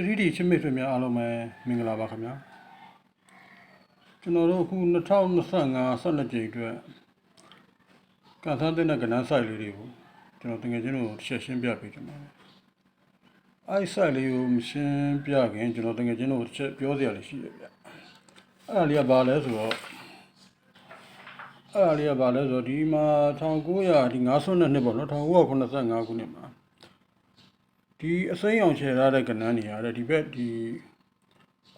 3D ချစ်မိတ်ဆွေများအားလုံးပဲမင်္ဂလာပါခင်ဗျာကျွန်တော်တို့အခု2025 12ကြိမ်အတွက်ကန်ဆန်းတဲ့ကဏ္ဍ site လေးတွေကိုကျွန်တော်တကယ်ချင်းတို့တစ်ချက်ရှင်းပြပေးကြပါမယ်အဲ့ site လေးကိုမရှင်းပြခင်ကျွန်တော်တကယ်ချင်းတို့တစ်ချက်ပြောစရာလေးရှိတယ်ဗျအဲ့ဒါလေးကဘာလဲဆိုတော့အဲ့ဒါလေးကဘာလဲဆိုတော့ဒီမှာ1900ဒီ92နှစ်ပေါ့နော်1985ခုနှစ်မှာ ဒီအစိမ်းအောင်ချယ်ထားတဲ့ကဏ္ဍနေရတဲ့ဒီဘက်ဒီ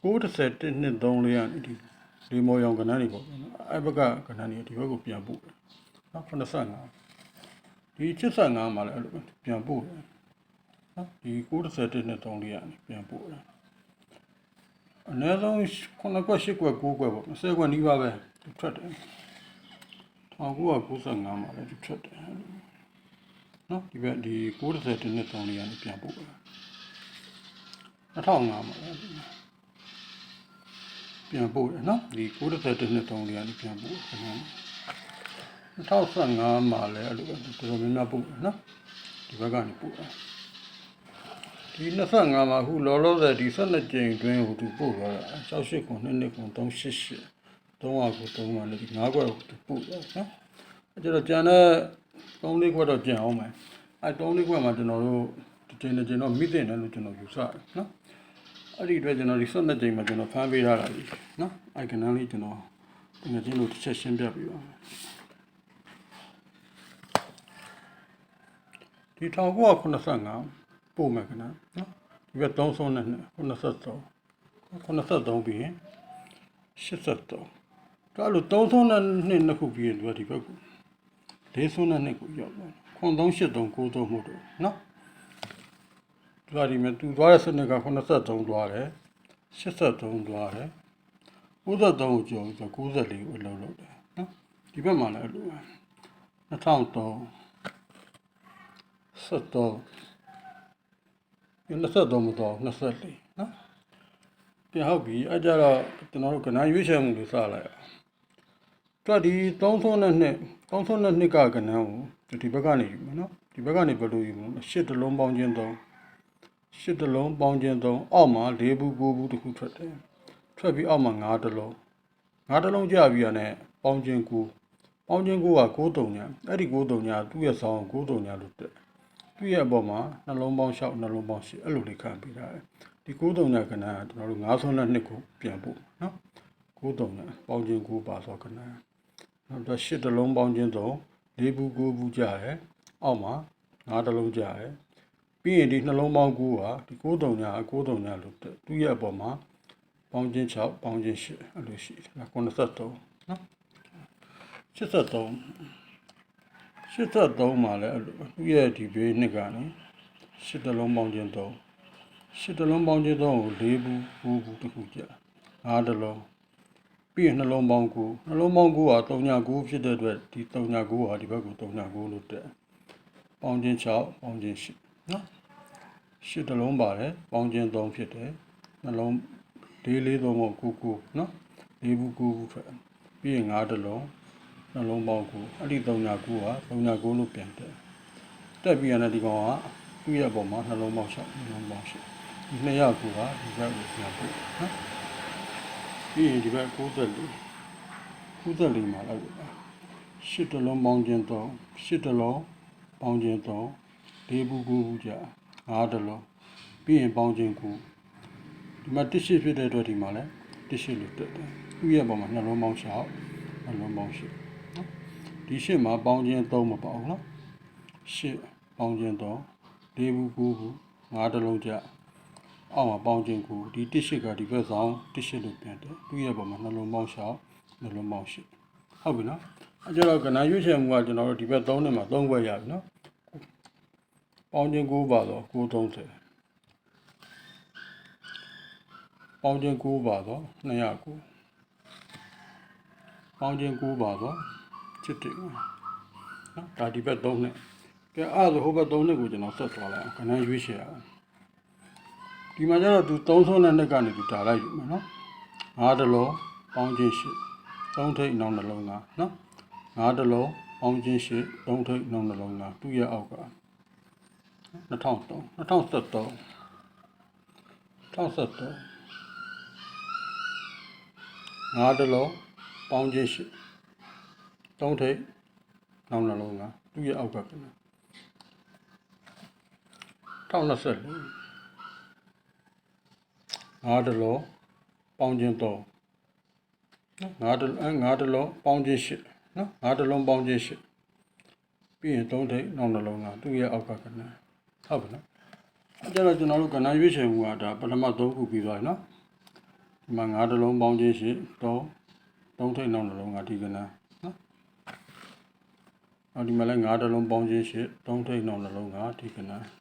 631နှစ်3လေးကနေဒီဒီမော်ရောင်ကဏ္ဍနေပေါ့နော်အဲ့ဘက်ကကဏ္ဍနေဒီဘက်ကိုပြန်ပို့တယ်နော်85ဒီ85မှာလည်းအဲ့လိုပဲပြန်ပို့တယ်နော်ဒီ631နှစ်3လေးကနေပြန်ပို့တယ်အနည်းဆုံး9ကွက်10ကွက်9ကွက်ပေါ့10ကွက်နီးပါးပဲထွက်တယ်1995မှာလည်းထွက်တယ်အဲ့လို နော်ဒီဘက်ဒီ60တင်းနဲ့တောင်းလေးကနေပြန်ပို့တာ2005မှာလည်းပြန်ပို့တယ်နော်ဒီ60တင်းနဲ့တောင်းလေးကနေပြန်ပို့တယ်နော်2015မှာလည်းအဲ့လိုပဲတော်တော်များများပို့တယ်နော်ဒီဘက်ကနေပို့တာဒီ25မှာအခုလောလောဆယ်ဒီ12ကြိမ်တွင်းဟိုသူပို့သွားတာ68ခု2နှစ်ခု388 300ခု300နဲ့ဒီ9ခွက်ကိုသူပို့တယ်နော်အဲ့ကျတော့ကျန်တဲ့ 3လေးခွက်တော့ကျန်အောင်မယ်အဲ3လေးခွက်မှာကျွန်တော်တို့ဒီချိန်နဲ့ကျွန်တော်မိတဲ့တယ်လို့ကျွန်တော်ယူဆတယ်နော်အဲ့ဒီအတွက်ကျွန်တော်ဒီ12ကြိမ်မှာကျွန်တော်ဖမ်းပေးထားတာကြီးနော်အဲကဏ္ဍလေးကျွန်တော်ငါချင်းတို့တစ်ချက်ရှင်းပြပေးပါမယ်ဒီ1985ပို့မယ်ခဏနော်ဒီဘက်3ဆုံးနဲ့93 93ပြီးရင်83ဒါလို့3ဆုံးနဲ့နှစ်နှစ်ခုပြီးရင်သူကဒီဘက်ကို ၄ဆုံးနဲ့နှစ်ခုရောက်သွားခွန်383 93မှုတော့နော်သူကဒီမဲ့သူသွားတဲ့စနစ်က83သွားတယ်83သွားတယ်93ကိုကျော်ပြီးတော့94ကိုအလုပ်လုပ်တယ်နော်ဒီဘက်မှာလည်းအဲ့လိုပဲ2003 73 23မတော့24နော်ပြန်ဟုတ်ပြီအဲ့ကြတော့ကျွန်တော်တို့ကဏ္ဍရွေးချယ်မှုလေးစလိုက်အောင်တွက်ဒီ3ဆုံးနဲ့ နှစ်3ဆုံးနဲ့နှစ်ကကဏ္ဍကိုဒီဘက်ကနေယူမယ်နော်ဒီဘက်ကနေဘယ်လိုယူမလဲရှစ်တလုံးပေါင်းခြင်း3ရှစ်တလုံးပေါင်းခြင်း3အောက်မှာ၄ဘူး9ဘူးတစ်ခုထွက်တယ်ထွက်ပြီးအောက်မှာ9တလုံး9တလုံးကြပြီးရတဲ့ပေါင်းခြင်း9ပေါင်းခြင်း9က9တုံညာအဲ့ဒီ9တုံညာသူ့ရဲ့ဆောင်း9တုံညာလို့တက်သူ့ရဲ့အပေါ်မှာနှလုံးပေါင်း6နှလုံးပေါင်း10အဲ့လိုလေးခံပေးထားတယ်ဒီ9တုံညာကဏ္ဍကကျွန်တော်တို့9ဆုံးနဲ့နှစ်ကိုပြန်ပို့နော်9တုံညာပေါင်းခြင်း9ပါဆိုကဏ္ဍ နောက်တော့10တလုံးပေါင်းခြင်း3၄ဘူး9ဘူးကြတယ်အောက်မှာ9တလုံးကြတယ်ပြီးရင်ဒီနှလုံးပေါင်း9ကဒီ9တုံညာ9တုံညာလို့တက်သူ့ရဲ့အပေါ်မှာပေါင်းခြင်း6ပေါင်းခြင်း10အဲ့လိုရှိတယ်93နော်83 83မှာလည်းအဲ့လိုသူရဲ့ဒီဘေးနှစ်ကနေရှစ်တလုံးပေါင်းခြင်း3ရှစ်တလုံးပေါင်းခြင်း3ကို၄ဘူး9ဘူးတစ်ခုကြာ5တလုံး ပြီးရင်နှလုံးပေါင်း9နှလုံးပေါင်း9က39ဖြစ်တဲ့အတွက်ဒီ39ဟာဒီဘက်ကို39လို့တက်ပေါင်းခြင်း6ပေါင်းခြင်း10နော်ရှစ်တလုံးပါတယ်ပေါင်းခြင်း3ဖြစ်တယ်နှလုံး၄၄သုံးကို9 9နော်၄ဘူး9ဘူးထွက်ပြီးရင်5တလုံးနှလုံးပေါင်းကိုအဲ့ဒီ39ခုဟာ39လို့ပြန်တယ်တက်ပြီးရတဲ့ဒီကောင်ကသူ့ရဲ့ပုံမှာနှလုံးပေါင်း6နှလုံးပေါင်း8ဒီနှစ်ယောက်ကူကဒီဘက်ကိုပြန်ပို့နော် ပြီးရင်ဒီဘက်94 94မှာလိုက်ပါ8တလုံးပေါင်းခြင်းတော့8တလုံးပေါင်းခြင်းတော့၄ဘူး9ဘူးကြာ5တလုံးပြီးရင်ပေါင်းခြင်း9ဒီမှာတစ်ရှိဖြစ်တဲ့အတွက်ဒီမှာလဲတစ်ရှိလို့တက်တယ်သူ့ရဲ့ပုံမှာနှလုံးပေါင်း6နှလုံးပေါင်း8နော်ဒီရှစ်မှာပေါင်းခြင်း3မပေါအောင်နော်ရှစ်ပေါင်းခြင်း3၄ဘူး9ဘူး5တလုံးကြ အောက်မှာပေါင်းခြင်း9ဒီတစ်ရှစ်ကဒီဘက်ဆောင်တစ်ရှစ်လို့ပြန်တယ်သူ့ရဲ့ပုံမှာနှလုံးပေါင်း6နှလုံးပေါင်း8ဟုတ်ပြီနော်အဲကြတော့ကဏ္ဍရွေးချယ်မှုကကျွန်တော်တို့ဒီဘက်3နဲ့မှာ3ဘက်ရပြီနော်ပေါင်းခြင်း9ပါတော့930ပေါင်းခြင်း9ပါတော့209ပေါင်းခြင်း9ပါတော့ချစ်တယ်နော်ဒါဒီဘက်3နဲ့ကဲအဲ့ဒါဆိုဟိုဘက်3နဲ့ကိုကျွန်တော်ဆက်သွားလိုက်အောင်ခဏရွေးချယ်အောင် ဒီမှာကျတော့သူ3ဆုံးတဲ့နှစ်ကနေသူဒါလိုက်ယူမယ်နော်5တလုံးပေါင်းခြင်းရှိ3ထိပ်နောက်နှလုံးသားနော်5တလုံးပေါင်းခြင်းရှိ3ထိပ်နောက်နှလုံးသားသူ့ရဲ့အောက်က2003 2073 63ငါးတလုံးပေါင်းခြင်းရှိသုံးထိပ်နောက်နှလုံးကသူ့ရဲ့အောက်ကကန1024 ငါးတလုံးပေါင်းခြင်းတော့နော်ငါးတလုံးငါးတလုံးပေါင်းခြင်းရှိနော်ငါးတလုံးပေါင်းခြင်းရှိပြီးရင်သုံးထိပ်နောက်နှလုံးကသူ့ရဲ့အောက်ကကနဟုတ်ပြီနော်အဲ့ကြတော့ကျွန်တော်တို့ကဏ္ဍရွေးချယ်မှုကဒါပထမ3ခုပြီးသွားပြီနော်ဒီမှာငါးတလုံးပေါင်းခြင်းရှိတော့သုံးထိပ်နောက်နှလုံးကဒီကဏ္ဍနော်နောက်ဒီမှာလည်းငါးတလုံးပေါင်းခြင်းရှိသုံးထိပ်နောက်နှလုံးကဒီကဏ္ဍ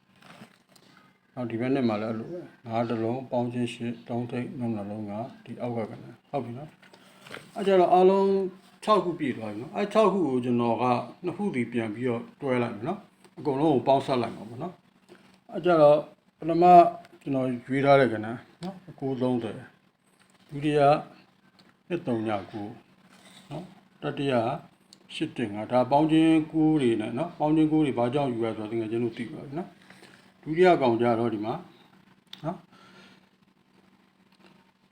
နောက်ဒီဘက်နဲ့မှာလည်းအဲ့လိုပဲငါးတလုံးပေါင်းခြင်းရှိသုံးထိပ်နောက်နှလုံးကဒီအောက်ကကဏ္ဍဟုတ်ပြီနော်အဲ့ကြတော့အားလုံး6ခုပြည့်သွားပြီနော်အဲ့6ခုကိုကျွန်တော်ကနှစ်ခုဒီပြန်ပြီးတော့တွဲလိုက်မယ်နော်အကုန်လုံးကိုပေါင်းဆက်လိုက်မှာပေါ့နော်အဲ့ကြတော့ပထမကျွန်တော်ရွေးထားတဲ့ကဏ္ဍနော်အကို30ဒုတိယနှစ်3ည9နော်တတိယ8တင်5ဒါပေါင်းချင်း9တွေနဲ့နော်ပေါင်းချင်း9တွေဘာကြောင့်ယူရဆိုတော့ငွေချင်းတို့သိပါပြီနော် ဒုတိယကောင်ကြတော့ဒီမှာနော်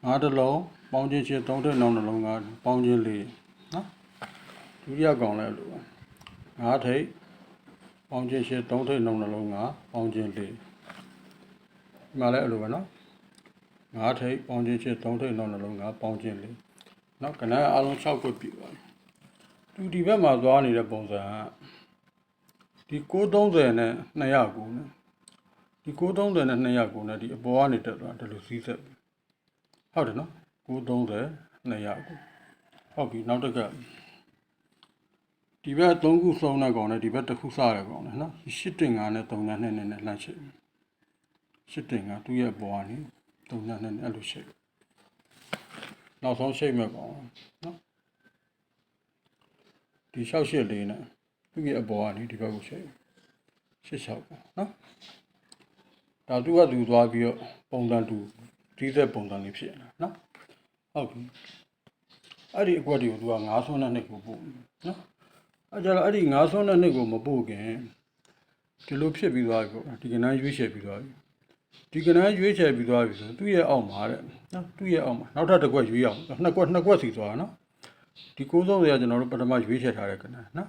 ငါးတစ်လုံးပေါင်းချင်းချင်း3တဲ့နောက်နှလုံးကပေါင်းချင်းလေးနော်ဒုတိယကောင်လည်းအဲ့လိုပါငါးထိပ်ပေါင်းခြင်းရှစ်သုံးထိပ်နှုံနှလုံးကပေါင်းခြင်းလေးဒီမှာလည်းအဲ့လိုပဲနော်ငါးထိပ်ပေါင်းခြင်းရှစ်သုံးထိပ်နှုံနှလုံးကပေါင်းခြင်းလေးနော်ကနန်းအလုံး6ခုပြည့်ပါပြီသူဒီဘက်မှာသွားနေတဲ့ပုံစံကဒီ930နဲ့200ကိုနဲ့ ဒီ930နဲ့200ကိုနဲ့ဒီအပေါ်ကနေတက်သွားတယ်လို့စီးဆက်ဟုတ်တယ်နော်930 200ကိုဟုတ်ပြီနောက်တစ်ခါဒီဘက်3ခုစုံတဲ့ကောင်နဲ့ဒီဘက်တစ်ခုစတဲ့ကောင်နဲ့နော်ရှစ်တင်5နဲ့3နဲ့2နဲ့နဲ့လှမ်းရှိရှစ်တင်5သူ့ရဲ့ဘွားနေ3နဲ့2နဲ့အဲ့လိုရှိနောက်ဆုံးရှိမဲ့ကောင်နော်ဒီ6ရှစ်လေးနဲ့သူ့ရဲ့အပေါ်ကနေဒီဘက်ကိုရှိရှစ်6ကောင်နော် ဒါသူကသူသွားပြီးတော့ပုံစံတူဒီသက်ပုံစံလေးဖြစ်နေတာနော်ဟုတ်ပြီအဲ့ဒီအကွက်တွေကိုသူက9ဆွန်းနဲ့နှစ်ကိုပို့နော်အဲကြတော့အဲ့ဒီငါးဆွန်းတဲ့နှစ်ကိုမပို့ခင်ဒီလိုဖြစ်ပြီးသွားပြီပေါ့ဒီကနန်းရွေးချယ်ပြီးသွားပြီဒီကနန်းရွေးချယ်ပြီးသွားပြီဆိုသူ့ရဲ့အောက်မှာတဲ့နော်သူ့ရဲ့အောက်မှာနောက်ထပ်တစ်ကွက်ရွေးအောင်နှစ်ကွက်နှစ်ကွက်စီသွားနော်ဒီ90တွေကကျွန်တော်တို့ပထမရွေးချယ်ထားတဲ့ကနန်းနော်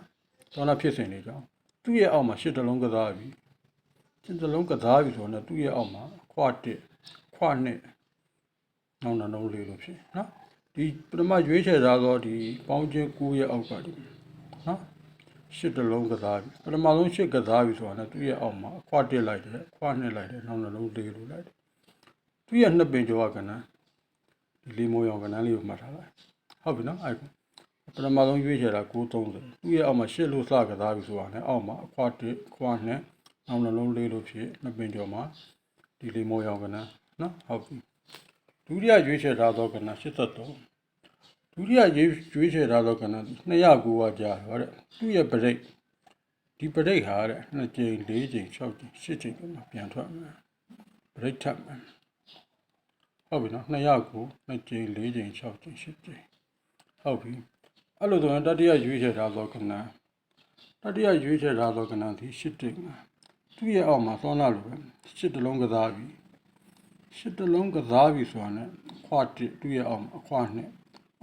သောနာဖြစ်စဉ်လေးကြောင့်သူ့ရဲ့အောက်မှာရှစ်တလုံးကစားပြီ ရှစ်တလုံးကစားပြီဆိုတော့သူ့ရဲ့အောက်မှာခွတစ်ခွနှစ်နောက်နောက်လုံးလေးလို့ဖြစ်နော်ဒီပထမရွေးချယ်ထားသောဒီပေါင်းချင်း9ရဲ့အောက်ကဒီနော်ရှစ်တလုံးကစားပြီပထမဆုံးရှစ်ကစားပြီဆိုတာနဲ့သူ့ရဲ့အောက်မှာအခွတက်လိုက်တယ်အခွနှစ်လိုက်တယ်နောက်နှလုံးလေးလိုလိုက်တယ်သူ့ရဲ့နှစ်ပင်ကျော်ကကနန်းဒီလေးမိုးရောင်ကနန်းလေးကိုမှတ်ထားလိုက်ဟုတ်ပြီနော်အဲ့ပထမဆုံးရွေးချယ်တာ930သူ့ရဲ့အောက်မှာရှစ်လို့စကစားပြီဆိုတာနဲ့အောက်မှာအခွတက်ခွနှစ် နောက်နှလုံးလေးလိုဖြစ်နှစ်ပင်ကျော်မှာဒီလေးမိုးရောင်ကနန်းနော်ဟုတ်ပြီဒုတိယရွေးချယ်ထားသောကနန်း83ဒုတိယရွေးရွေးချယ်ထားသောကဏ္ဍ209ကကြာတော့တဲ့သူ့ရဲ့ပရိတ်ဒီပရိတ်ဟာတဲ့2ကြိမ်4ကြိမ်6ကြိမ်8ကြိမ်တော့ပြန်ထွက်မယ်ပရိတ်ထပ်မယ်ဟုတ်ပြီနော်209 2ကြိမ်4ကြိမ်6ကြိမ်8ကြိမ်ဟုတ်ပြီအဲ့လိုဆိုရင်တတိယရွေးချယ်ထားသောကဏ္ဍတတိယရွေးချယ်ထားသောကဏ္ဍဒီ8ကြိမ် သူ့ရဲ့အောက်မှာသွန်းလာလို့ပဲ8တလုံးကစားပြီ8တလုံးကစားပြီဆိုတာနဲ့ခွာတစ်သူ့ရဲ့အောက်မှာအခွာနှစ်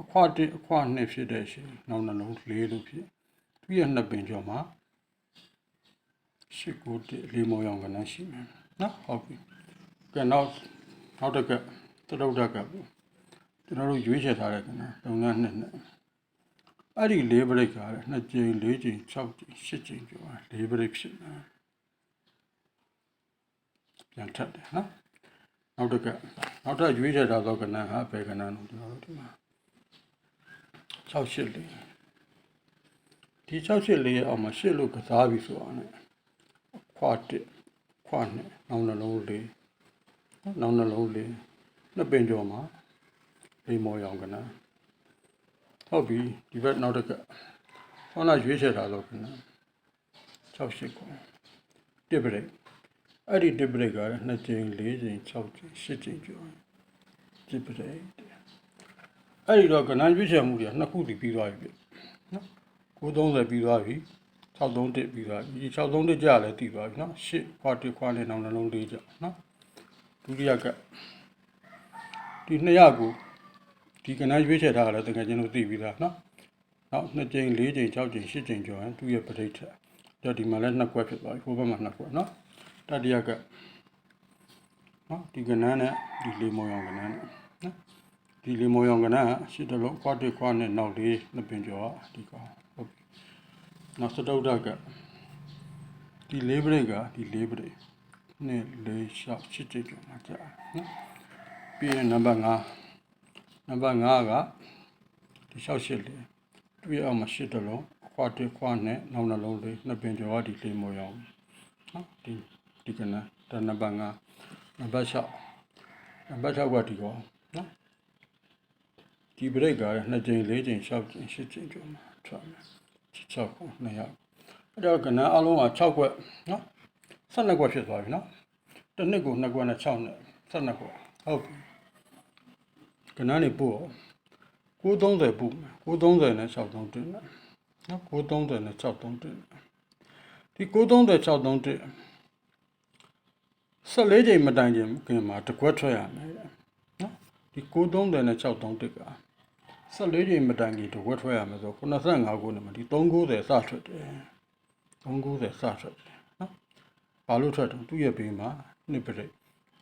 အခွတစ်အခွနှစ်ဖြစ်တဲ့ရှင်နောက်နှလုံးလေးလို့ဖြစ်သူရဲ့နှစ်ပင်ကျော်မှာရှစ်ကိုတစ်လေးမောင်ရောင်ကနရှိမယ်နော်ဟုတ်ပြီကဲနောက်နောက်တစ်ကသရုပ်တက်ကပေါ့ကျွန်တော်တို့ရွေးချယ်ထားတဲ့ကနလုပ်ငန်းနှစ်နဲ့အဲ့ဒီလေးဘရိတ်ကလည်းနှစ်ကြိမ်လေးကြိမ်6ကြိမ်8ကြိမ်ကျော်လေးဘရိတ်ဖြစ်မယ် ပြန်ထပ်တယ်နော်နောက်တစ်ကနောက်ထပ်ရွေးချယ်ထားသောကဏ္ဍဟာဘယ်ကဏ္ဍလို့ကျွန်တော်တို့ဒီမှာ68လေးဒီ68လေးရဲ့အောက်မှာရှစ်လို့ကစားပြီဆိုတာ ਨੇ ခွာတစ်ခွာနဲ့နောက်နှလုံးလေးနောက်နှလုံးလေးနှစ်ပင်ကျော်မှာလိမ္မော်ရောင်ကနာဟုတ်ပြီဒီဘက်နောက်တစ်ခါဟောနာရွေးချယ်ထားလို့ကနာ68ကိုတစ်ပရိတ် အဲ့ဒီတစ်ပရိတ်ကလည်း2ကြိမ်4ကြိမ်6ကြိမ်8ကြိမ်ကျော်တစ်ပရိတ်အဲ့ဒီတော့ကဏ္ဍရွေးချယ်မှုတွေနှစ်ခုတည်ပြီးသွားပြီနော်930ပြီးသွားပြီ631ပြီးသွားပြီ631ကြာလည်းတည်သွားပြီနော်8ခွာ1ခွာနဲ့နောက်နှလုံးလေးကြာနော်ဒုတိယကဒီ200ကိုဒီကနန်းရွေးချယ်ထားတာလည်းတကယ်ချင်းလို့သိပြီးသားနော်နောက်2ကြိမ်4ကြိမ်6ကြိမ်8ကြိမ်ကျော်ရင်သူ့ရဲ့ပဋိဌာန်တော့ဒီမှာလည်းနှစ်ကွက်ဖြစ်သွားပြီဟိုဘက်မှာနှစ်ကွက်နော် တတိယကနော်ဒီကနန်းနဲ့ဒီလေးမောင်ရောင်ကနန်းနဲ့နော်ဒီလေးမောင်ရောင်ကနန်းကရှစ်တလုံးခွားတစ်ခွားနဲ့နောက်လေးနှစ်ပင်ကျော်ကဒီကောင်ဟုတ်ပြီနောက်စတုဒ္ဒကဒီလေးပရိတ်ကဒီလေးပရိတ်နဲ့လေးရှောက်ချစ်ချစ်ကျော်မှာကြာနော်ပြီးရင်နံပါတ်5နံပါတ်5ကဒီရှောက်ရှစ်လေးတွေ့အောင်မှာရှစ်တလုံးခွားတစ်ခွားနဲ့နောက်နှလုံးလေးနှစ်ပင်ကျော်ကဒီလေးမောင်ရောင်နော်ဒီ ဒီကနန်းဒါနံပါတ်5နံပါတ်6နံပါတ်6ကဒီကောင်နော်ဒီဘရိတ်က2ကြိမ်4ကြိမ်6ကြိမ်8ကြိမ်ကျော်မှာထွက်မယ်6ခု200အဲ့တော့ကဏ္ဍအလုံးက6ခွက်နော်12ခွက်ဖြစ်သွားပြီနော်တစ်နှစ်ကို2ခွက်နဲ့6နဲ့12ခွက်ဟုတ်ပြီကဏ္ဍနေပို့930ပို့မယ်930နဲ့63တင်တယ်နော်930နဲ့63တင်ဒီ930 63တင် 14ကြိမ်မတိုင်ခင်ခင်မှာတစ်ခွက်ထွက်ရမယ်နော်ဒီ930နဲ့63တက်က14ချိန်မတိုင်ခင်တဝက်ထွက်ရမယ်ဆို85ခုနဲ့မှဒီ390စထွက်တယ်390စထွက်တယ်နော်ဘာလို့ထွက်တော့သူ့ရဲ့ဘေးမှာနှစ်ပရိတ်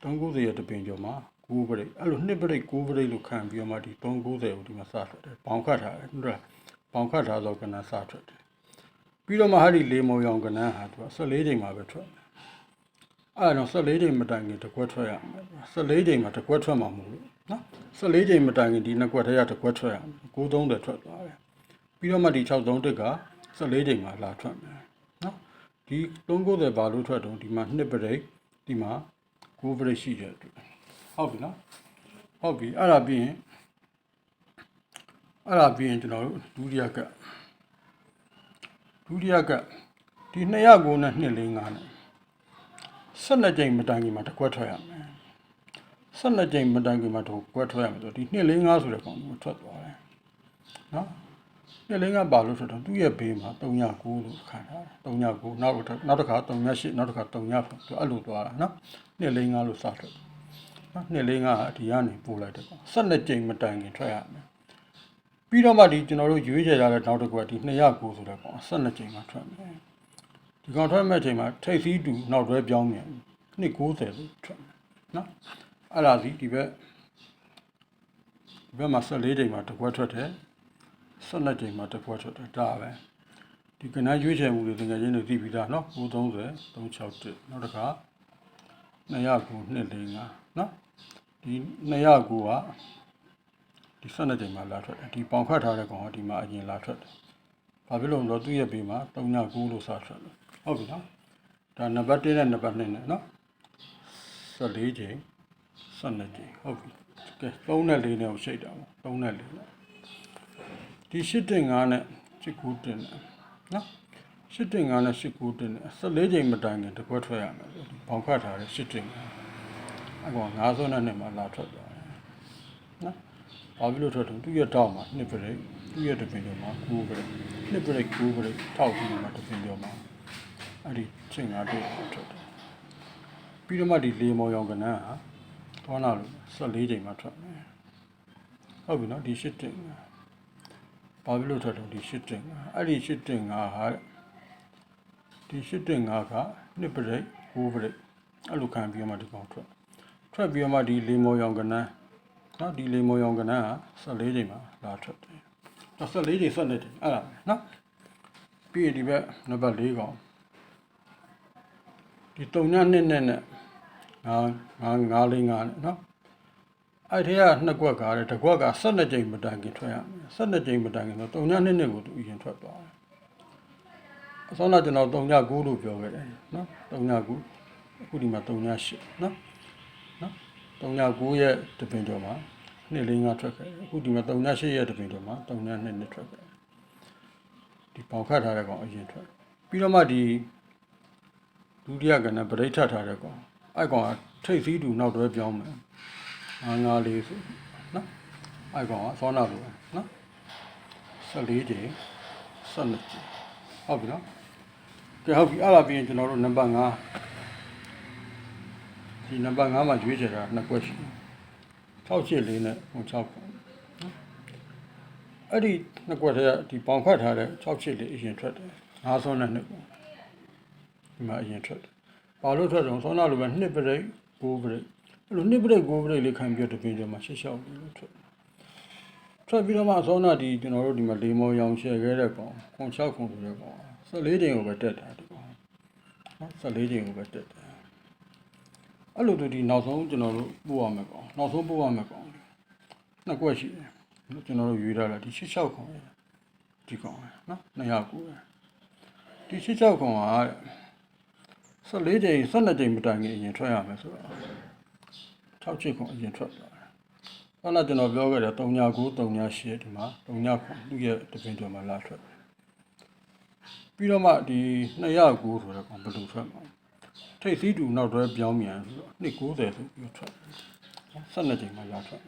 390ရဲ့တပင်ကျော်မှာ9ပရိတ်အဲ့လိုနှစ်ပရိတ်9ပရိတ်လို့ခံပြီးတော့မှဒီ390ကိုဒီမှာစထွက်တယ်ဘောင်ခတ်ထားတယ်ဟုတ်လားဘောင်ခတ်ထားတော့ကနန်းစထွက်တယ်ပြီးတော့မှဟာဒီလေးမောင်ရောင်ကနန်းဟာသူက14ချိန်မှာပဲထွက်တယ် အဲ့တော့14ချိန်မတိုင်ခင်တကွက်ထွက်ရမယ်14ချိန်မှာတကွက်ထွက်မှာမဟုတ်ဘူးနော်14ချိန်မတိုင်ခင်ဒီနှစ်ကွက်ထဲကတကွက်ထွက်ရမယ်930ထွက်သွားတယ်ပြီးတော့မှဒီ63တက်က14ချိန်မှာလာထွက်မယ်နော်ဒီ390ဘာလို့ထွက်တော့ဒီမှာနှစ်ပရိတ်ဒီမှာ9ပရိတ်ရှိတဲ့အတွက်ဟုတ်ပြီနော်ဟုတ်ပြီအဲ့ဒါပြီးရင်အဲ့ဒါပြီးရင်ကျွန်တော်တို့ဒုတိယကဒုတိယကဒီ209နဲ့245နဲ့ 12ကြိမ်မတိုင်ခင်မှာတစ်ခွက်ထွက်ရမယ်12ကြိမ်မတိုင်ခင်မှာတစ်ခွက်ထွက်ရမယ်ဆိုဒီ245ဆိုတဲ့ကောင်ကိုထွက်သွားတယ်နော်245ပါလို့ဆိုတော့သူ့ရဲ့ဘေးမှာ309လို့ခံထားတယ်309နောက်တစ်နောက်တစ်ခါ38နောက်တစ်ခါ39သူအဲ့လိုသွားတာနော်245လို့စထွက်နော်245ကဒီကနေပို့လိုက်တယ်ကောင်12ကြိမ်မတိုင်ခင်ထွက်ရမယ်ပြီးတော့မှဒီကျွန်တော်တို့ရွေးချယ်ထားတဲ့နောက်တစ်ခွက်ဒီ209ဆိုတဲ့ကောင်12ကြိမ်မှာထွက်မယ် ဒီကောင်ထွက်မဲ့အချိန်မှာထိတ်သီးတူနောက်တွဲပြောင်းမြန်နှစ်90လို့ထွက်မယ်နော်အဲ့ဒါစီဒီဘက်ဒီဘက်မှာ14ချိန်မှာတစ်ခွက်ထွက်တယ်12ချိန်မှာတစ်ခွက်ထွက်တယ်ဒါပဲဒီကနန်းရွေးချယ်မှုတွေတကယ်ချင်းတွေသိပြီးသားနော်930 361နောက်တစ်ခါ209 245နော်ဒီ209ကဒီ12ချိန်မှာလာထွက်တယ်ဒီပေါင်ခတ်ထားတဲ့ကောင်ကဒီမှာအရင်လာထွက်တယ်ဘာဖြစ်လို့လဲဆိုတော့သူ့ရဲ့ဘေးမှာ309လို့စထွက်တယ် ဟုတ်ပြီနော်ဒါနံပါတ်1နဲ့နံပါတ်2နဲ့နော်14ချိန်12ချိန်ဟုတ်ပြီကဲ3နဲ့4နဲ့ကိုရှိတ်တာပေါ့3နဲ့4နဲ့ဒီ8တင်5နဲ့8ကူတင်နဲ့နော်8တင်5နဲ့8ကူတင်နဲ့14ချိန်မတိုင်ခင်တစ်ခွက်ထွက်ရမယ်ဒီဘောင်ခတ်ထားတဲ့8တင်5အကောင်9ဆုံးနဲ့မှာလာထွက်သွားတယ်နော်ဘာဖြစ်လို့ထွက်တော့သူ့ရဲ့တောက်မှာနှစ်ပရိတ်သူ့ရဲ့တပင်ကျော်မှာ9ပရိတ်နှစ်ပရိတ်9ပရိတ်ထောက်ပြီးမှတပင်ကျော်မှာ အဲ့ဒီချိန်ငါတို့ထွက်တယ်ပြီးတော့မှဒီလေမောင်ရောင်ကနန်းဟာသွားလာလို့14ချိန်မှထွက်မယ်ဟုတ်ပြီနော်ဒီရှစ်တင်ဘာဖြစ်လို့ထွက်တော့ဒီရှစ်တင်အဲ့ဒီရှစ်တင်ကဟာဒီရှစ်တင်ကကနှစ်ပရိတ်9ပရိတ်အဲ့လိုခံပြီးတော့မှဒီကောင်ထွက်ထွက်ပြီးတော့မှဒီလေမောင်ရောင်ကနန်းနော်ဒီလေမောင်ရောင်ကနန်းက14ချိန်မှလာထွက်တယ်14ချိန်12ချိန်အဲ့ဒါပဲနော်ပြီးရင်ဒီဘက်နံပါတ်4ကောင် ဒီတုံညနှစ်နဲ့နဲ့ငါငါငါလေးငါနဲ့နော်အဲ့ထဲကနှစ်ကွက်ကားတယ်တစ်ကွက်က12ကြိမ်မတိုင်ခင်ထွက်ရမယ်12ကြိမ်မတိုင်ခင်တော့တုံညနှစ်နဲ့ကိုသူအရင်ထွက်သွားတယ်အစောကကျွန်တော်တုံည9လို့ပြောခဲ့တယ်နော်တုံည9အခုဒီမှာတုံည8နော်နော်တုံည9ရဲ့တပင်ကျော်မှာနှစ်လေးငါထွက်ခဲ့တယ်အခုဒီမှာတုံည8ရဲ့တပင်ကျော်မှာတုံည2နှစ်ထွက်ခဲ့တယ်ဒီပေါင်ခတ်ထားတဲ့ကောင်အရင်ထွက်ပြီးတော့မှဒီ ဒုတိယကဏ္ဍပရိဋ္ဌထားတဲ့ကောင်အဲ့ကောင်ကထိတ်သီးတူနောက်တွဲပြောင်းမယ်ငါးငါးလေးဆိုနော်အဲ့ကောင်ကသောနာလိုပဲနော်14ချိန်12ချိန်ဟုတ်ပြီနော်ကဲဟုတ်ပြီအဲ့ဒါပြီးရင်ကျွန်တော်တို့နံပါတ်5ဒီနံပါတ်5မှာရွေးချယ်တာနှစ်ကွက်ရှိတယ်684နဲ့6ခုအဲ့ဒီနှစ်ကွက်တည်းကဒီပေါင်ခတ်ထားတဲ့684အရင်ထွက်တယ်5ဆုံးနဲ့နှစ်ခု ဒီမှာအရင်ထွက်တယ်ဘာလို့ထွက်တော့ဆောနာလိုပဲနှစ်ပရိတ်9ပရိတ်အဲ့လိုနှစ်ပရိတ်9ပရိတ်လေးခံပြီးတော့တပင်းကျော်မှာရှစ်ရှောက်ပြီးလို့ထွက်တယ်ထွက်ပြီးတော့မှဆောနာဒီကျွန်တော်တို့ဒီမှာလေမော်ရောင်ရှယ်ခဲ့တဲ့ကောင်ခွန်6ခုဆိုတဲ့ကောင်14ချိန်ကိုပဲတက်တာဒီကောင်နော်14ချိန်ကိုပဲတက်တယ်အဲ့လိုတူဒီနောက်ဆုံးကျွန်တော်တို့ပို့ရမယ်ကောင်နောက်ဆုံးပို့ရမယ်ကောင်နှစ်ကွက်ရှိတယ်ကျွန်တော်တို့ရွေးထားတာဒီ66ကောင်ရယ်ဒီကောင်ရယ်နော်209ရယ်ဒီ66ကောင်က 14ချိန်12ချိန်မတိုင်ခင်အရင်ထွက်ရမယ်ဆိုတော့6ချိန်ကောင်အရင်ထွက်သွားတယ်ဟောလာကျွန်တော်ပြောခဲ့တယ်39 38ဒီမှာ39ကောင်သူ့ရဲ့တပင်ကျော်မှာလာထွက်တယ်ပြီးတော့မှဒီ209ဆိုတဲ့ကောင်ဘယ်လိုထွက်မှာလဲထိတ်သီးတူနောက်တွဲပြောင်းမြန်ဆိုတော့နှစ်90ဆိုပြီးထွက်12ချိန်မှလာထွက်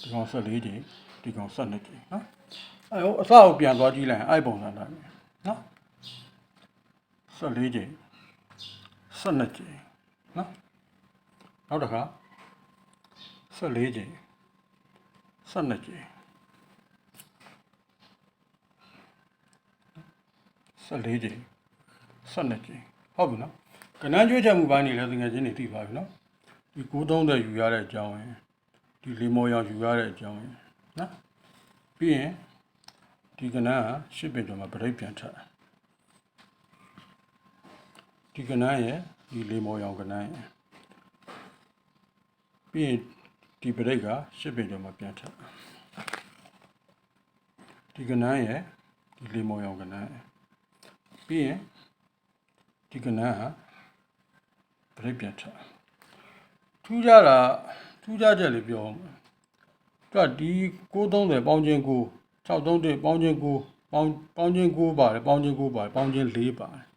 ဒီကောင်14ချိန်ဒီကောင်12ချိန်နော်အဲဟိုအစကိုပြန်သွားကြည့်လိုက်ရင်အဲ့ပုံစံတိုင်းပဲနော် 14ချိန်12ချိန်နော်နောက်တစ်ခါ14ချိန်12ချိန်14ချိန်12ချိန်ဟုတ်ပြီနော်ကနန်းကျွေးချက်မှုပိုင်းနေလဲတကယ်ချင်းနေသိပါပြီနော်ဒီ930ယူရတဲ့အကြောင်းရယ်ဒီလီမော်ရောင်ယူရတဲ့အကြောင်းရယ်နော်ပြီးရင်ဒီကနန်းကရှစ်ပင်ကျော်မှာဗရိတ်ပြန်ထပ် ဒီကနန်းရယ်ဒီလီမော်ရောင်ကနန်းရယ်ပြီးရင်ဒီဗရိတ်ကရှစ်ပင်ကျော်မှာပြန်ထပ်ဒီကနန်းရယ်ဒီလီမော်ရောင်ကနန်းရယ်ပြီးရင်ဒီကနန်းဟာပြိပြန်ထထူးကြတာထူးကြချက်လေးပြောအောင်သူကဒီ930ပေါင်းချင်း9 631ပေါင်းချင်း9ပေါင်းပေါင်းချင်း9ပါတယ်ပေါင်းချင်း9ပါတယ်ပေါင်းချင်း4ပါတယ်နော်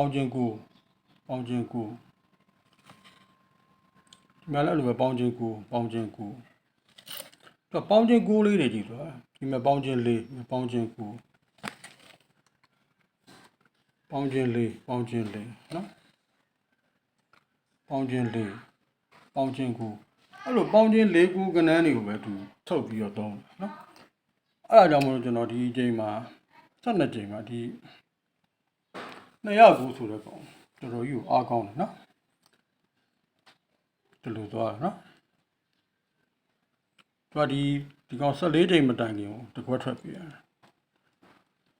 ပေါင်းချင်း9ပေါင်းချင်း9ဒီမှာလည်းအဲ့လိုပဲပေါင်းချင်း9ပေါင်းချင်း9သူကပေါင်းချင်း9လေးတွေကြည့်သွားဒီမှာပေါင်းချင်း4ပေါင်းချင်း9ပေါင်းခြင်းလေးပေါင်းခြင်းလေးနော်ပေါင်းခြင်းလေးပေါင်းခြင်းကိုအဲ့လိုပေါင်းခြင်းလေးခုကနန်းတွေကိုပဲသူထုတ်ပြီးတော့သုံးတယ်နော်အဲ့ဒါကြောင့်မလို့ကျွန်တော်ဒီအချိန်မှာ12ချိန်မှာဒီ 200ခုဆိုတဲ့ကောင်တော်တော်ကြီးကိုအားကောင်းတယ်နော်ဒီလိုသွားတယ်နော်သူကဒီဒီကောင်14ချိန်မတိုင်ခင်ကိုတစ်ခွက်ထွက်ပြရတယ်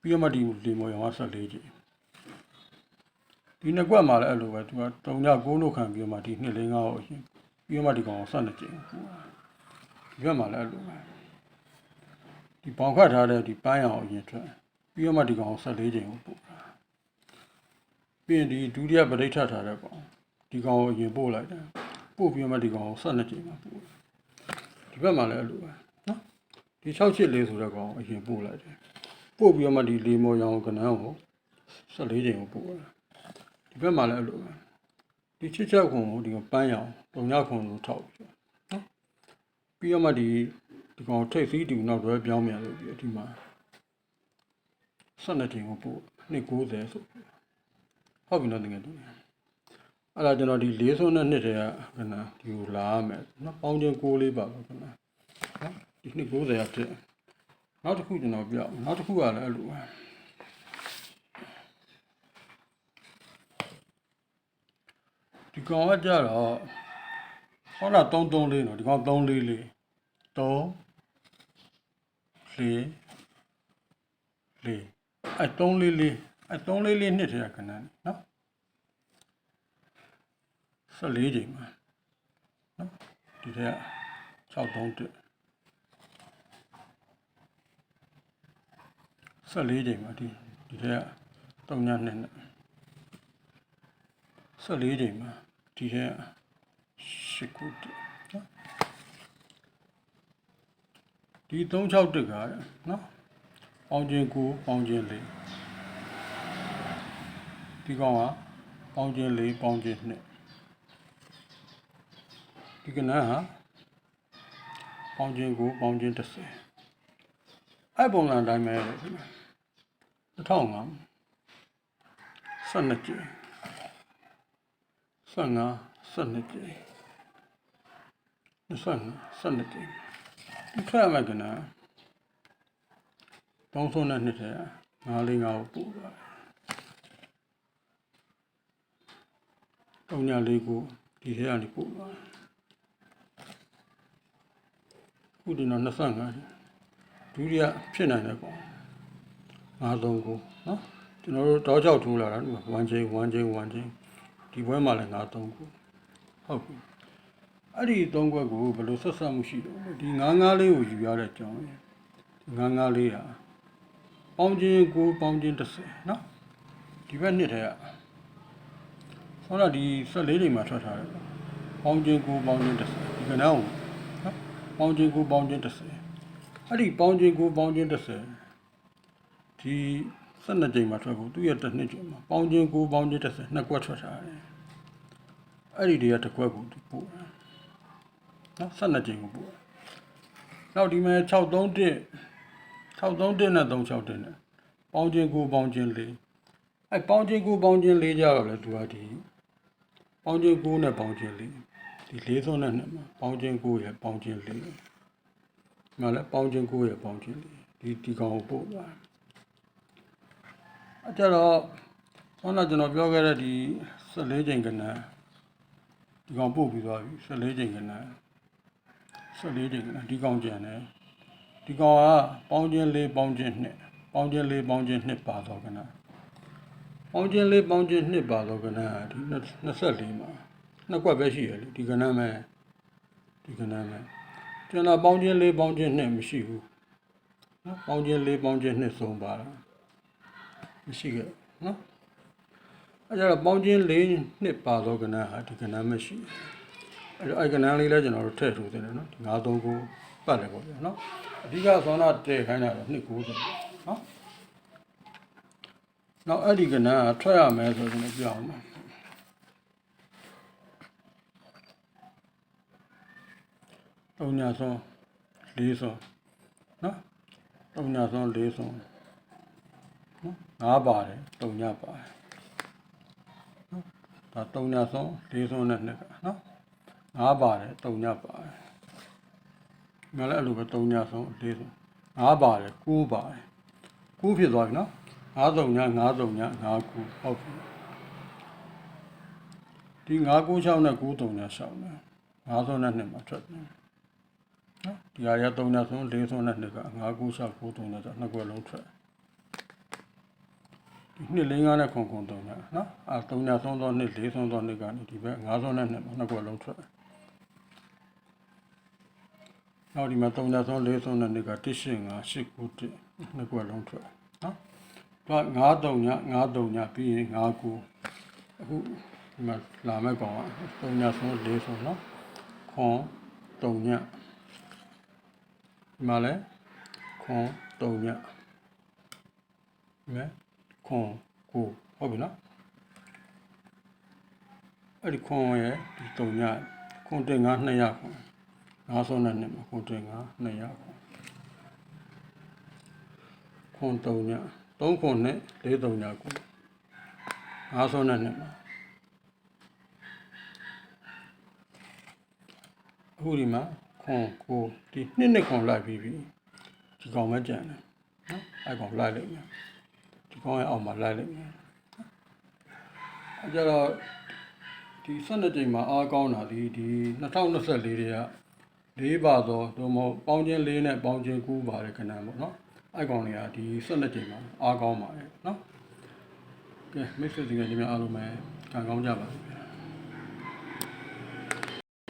ပြီးတော့မှဒီလီမော်ရောင်က14ချိန်ဒီနှစ်ကွက်မှာလည်းအဲ့လိုပဲသူကတုံည9လို့ခံပြီးတော့မှဒီနှစ်လေးငါးကိုအရင်ပြီးတော့မှဒီကောင်ကို12ကျင်းပူဒီဘက်မှာလည်းအဲ့လိုပဲဒီပေါင်ခတ်ထားတဲ့ဒီပန်းရောင်အရင်ထွက်ပြီးတော့မှဒီကောင်ကို14ကျင်းကိုပူ ပြီးရင်ဒီဒုတိယပရိဋ္ဌထားတဲ့ကောင်ဒီကောင်ကိုအရင်ပို့လိုက်တယ်ပို့ပြီးတော့မှဒီကောင်ကို12ကျင်းမှာပူဒီဘက်မှာလည်းအဲ့လိုပဲနော်ဒီ6ချစ်လေးဆိုတဲ့ကောင်ကိုအရင်ပို့လိုက်တယ်ပို့ပြီးတော့မှဒီလေမော်ရောင်ကနန်းကို14ကျင်းကိုပို့တယ်ဒီဘက်မှာလည်းအဲ့လိုပဲဒီချစ်ချက်ခွန်ကိုဒီကပန်းရောင်တုံညခွန်ကိုထောက်ပြီးတော့နော်ပြီးတော့မှဒီဒီကောင်ထိတ်သီးတူနောက်တွဲပြောင်းမြန်လို့ပြီးတော့ဒီမှာ12တင်ကိုပို့290ဆိုပြီး ဟုတ်ပြီနော်တကယ်တူအဲ့ဒါကျွန်တော်ဒီ၄ဆုံးနဲ့နှစ်တည်းကခဏဒီကိုလာရမယ်နော်ပေါင်းချင်း6လေးပါပဲခဏနော်ဒီ290ရတဲ့နောက်တစ်ခုကျွန်တော်ပြအောင်နောက်တစ်ခုကလည်းအဲ့လိုပဲဒီကောင်ကကြတော့ဟောလာ33လေးနော်ဒီကောင်3လေးလေး3လေးလေးအဲ3လေးလေး အဲ3လေးလေးနှစ်ထဲကခဏနော်14ချိန်မှာနော်ဒီထဲက631 14ချိန်မှာဒီဒီထဲက3ညနှစ်နဲ့14ချိန်မှာဒီထဲရှစ်ခုတည်းနော်ဒီ36တက်ကနော်ပေါင်းခြင်း9ပေါင်းခြင်း4 ဒီကောင်ကပေါင်းခြင်း4ပေါင်းခြင်း2ဒီကနန်းဟာပေါင်းခြင်း9ပေါင်းခြင်း10အဲ့ပုံစံအတိုင်းပဲဒီမှာ1005 12ကျင်း15 16 12ကြိမ်22 12ကြိမ်ဒီခရမကနာပေါင်းစုံတဲ့နှစ်ထဲငါးလေးငါးကိုပို့ပါတယ် တောင်းညာလေးကိုဒီထဲကနေပို့ပါတယ်ခုဒီတော့25ဒုတိယဖြစ်နိုင်တဲ့ကောင်ငါးသုံးကိုနော်ကျွန်တော်တို့တောက်ချောက်ထိုးလာတာ1ချိန်1ချိန်1ချိန်ဒီဘွဲမှာလည်းငါးသုံးကိုဟုတ်ပြီအဲ့ဒီသုံးခွက်ကိုဘယ်လိုဆက်ဆက်မှုရှိတော့ဒီငါးငါးလေးကိုယူရတဲ့အကြောင်းရယ်ဒီငါးငါးလေးဟာပေါင်းချင်းကိုပေါင်းချင်း30နော်ဒီဘက်နှစ်ထဲက ဆောတော့ဒီ14ချိန်မှာထွက်ထားတယ်ပေါင်းချင်းကိုပေါင်းချင်း30ဒီကနေ့ကိုနော်ပေါင်းချင်းကိုပေါင်းချင်း30အဲ့ဒီပေါင်းချင်းကိုပေါင်းချင်း30ဒီ12ချိန်မှာထွက်ကိုသူ့ရဲ့တစ်နှစ်ကျော်မှာပေါင်းချင်းကိုပေါင်းချင်း30နှစ်ကွက်ထွက်ထားတယ်အဲ့ဒီတည်းကတစ်ကွက်ကိုသူပို့တယ်နော်12ချိန်ကိုပို့တယ်နောက်ဒီမှာ631 631နဲ့361နဲ့ပေါင်းချင်းကိုပေါင်းချင်းလေးအဲ့ပေါင်းချင်းကိုပေါင်းချင်းလေးကြတော့လေသူကဒီ ပေါင်းချင်းကိုနဲ့ပေါင်းချင်းလေးဒီလေးစုံနဲ့နှစ်မှာပေါင်းချင်းကိုရဲ့ပေါင်းချင်းလေးမလဲပေါင်းချင်းကိုရဲ့ပေါင်းချင်းလေးဒီဒီကောင်ကိုပို့သွားအကြတော့ဆောင်းတော့ကျွန်တော်ပြောခဲ့တဲ့ဒီ14ချိန်ကနန်းဒီကောင်ပို့ပြီးသွားပြီ14ချိန်ကနန်း14ချိန်ကနန်းဒီကောင်ကျန်တယ်ဒီကောင်ကပေါင်းချင်းလေးပေါင်းချင်းနှစ်ပေါင်းချင်းလေးပေါင်းချင်းနှစ်ပါတော့ကနန်း ပေါင်းချင်းလေးပေါင်းချင်းနှစ်ပါတော့ကနန်းဒီ24မှာနှစ်ကွက်ပဲရှိရလေဒီကနန်းပဲဒီကနန်းပဲကျွန်တော်ပေါင်းချင်းလေးပေါင်းချင်းနှစ်မရှိဘူးနော်ပေါင်းချင်းလေးပေါင်းချင်းနှစ်ဆုံးပါလားမရှိခဲ့နော်အဲကြတော့ပေါင်းချင်းလေးနှစ်ပါတော့ကနန်းဟာဒီကနန်းမရှိဘူးအဲတော့အဲကနန်းလေးလည်းကျွန်တော်တို့ထည့်ထိုးတယ်နော်ဒီ939ပတ်တယ်ပေါ့ဗျာနော်အဓိကသောနာတည့်ခိုင်းတာတော့290နော် နောက်အဲ့ဒီကနန်းကထွက်ရမယ်ဆိုရင်ပြောင်းမယ်တုံညာဆုံးလေးဆုံးနော်တုံညာဆုံးလေးဆုံးနော်ငါးပါတယ်တုံညာပါတယ်နော်ဒါတုံညာဆုံးလေးဆုံးနဲ့နှစ်ကနော်ငါးပါတယ်တုံညာပါတယ်ငါလည်းအဲ့လိုပဲတုံညာဆုံးလေးဆုံးငါးပါတယ်ကိုးပါတယ်ကိုးဖြစ်သွားပြီနော် ငါးတုံညာငါးတုံညာငါးကိုးဟုတ်ပြီဒီ9 9 6နဲ့9 3နဲ့ရှောင်းတယ်9ဆုံးနဲ့နှစ်မှာထွက်တယ်နော်ဒီဟာရ3နဲ့ဆုံး4ဆုံးနဲ့နှစ်က9 9 6 9 3နဲ့ဆိုနှစ်ကွက်လုံးထွက်ဒီနှစ်လေးငါးနဲ့ခုံခုံ3နဲ့နော်အဲ3နဲ့ဆုံးသောနှစ်4ဆုံးသောနှစ်ကနေဒီဘက်9ဆုံးနဲ့နှစ်မှာနှစ်ကွက်လုံးထွက်နောက်ဒီမှာ3နဲ့ဆုံး4ဆုံးနဲ့နှစ်က1 8 5 8 9 1နှစ်ကွက်လုံးထွက်နော် တော့9 3ည9 3ညပြီးရင်9 9အခုဒီမှာလာမဲ့ကောင်က3ညဆုံး4ဆုံးနော်ခွန်3ညဒီမှာလဲခွန်3ညဒီမဲ့ခွန်ကိုဟုတ်ပြီနော်အဲ့ဒီခွန်ရဲ့ဒီ3ညခွန်တင်9 200ခွန်9ဆုံးနဲ့နှစ်မှာခွန်တင်9 200ခွန်ခွန်3ည 3ခွန်နဲ့4 3ညကို9ဆုံးနဲ့နှစ်မှာအခုဒီမှာခွန်ကိုဒီနှစ်နှစ်ခွန်လိုက်ပြီးပြီဒီကောင်ပဲကြံတယ်နော်အဲ့ကောင်လိုက်လိုက်မယ်ဒီကောင်ရဲ့အောက်မှာလိုက်လိုက်မယ်အဲ့ကြတော့ဒီ12ကြိမ်မှာအားကောင်းတာဒီဒီ2024တွေကလေးပါတော့ဒုမဟုတ်ပေါင်းချင်းလေးနဲ့ပေါင်းချင်းကူးပါတယ်ခဏပေါ့နော် အဲ့ကောင်တွေကဒီ12ကြိမ်မှာအားကောင်းပါတယ်နော်ကဲမိတ်ဆွေတွေကြီးများအားလုံးပဲကံကောင်းကြပါစေဗျာ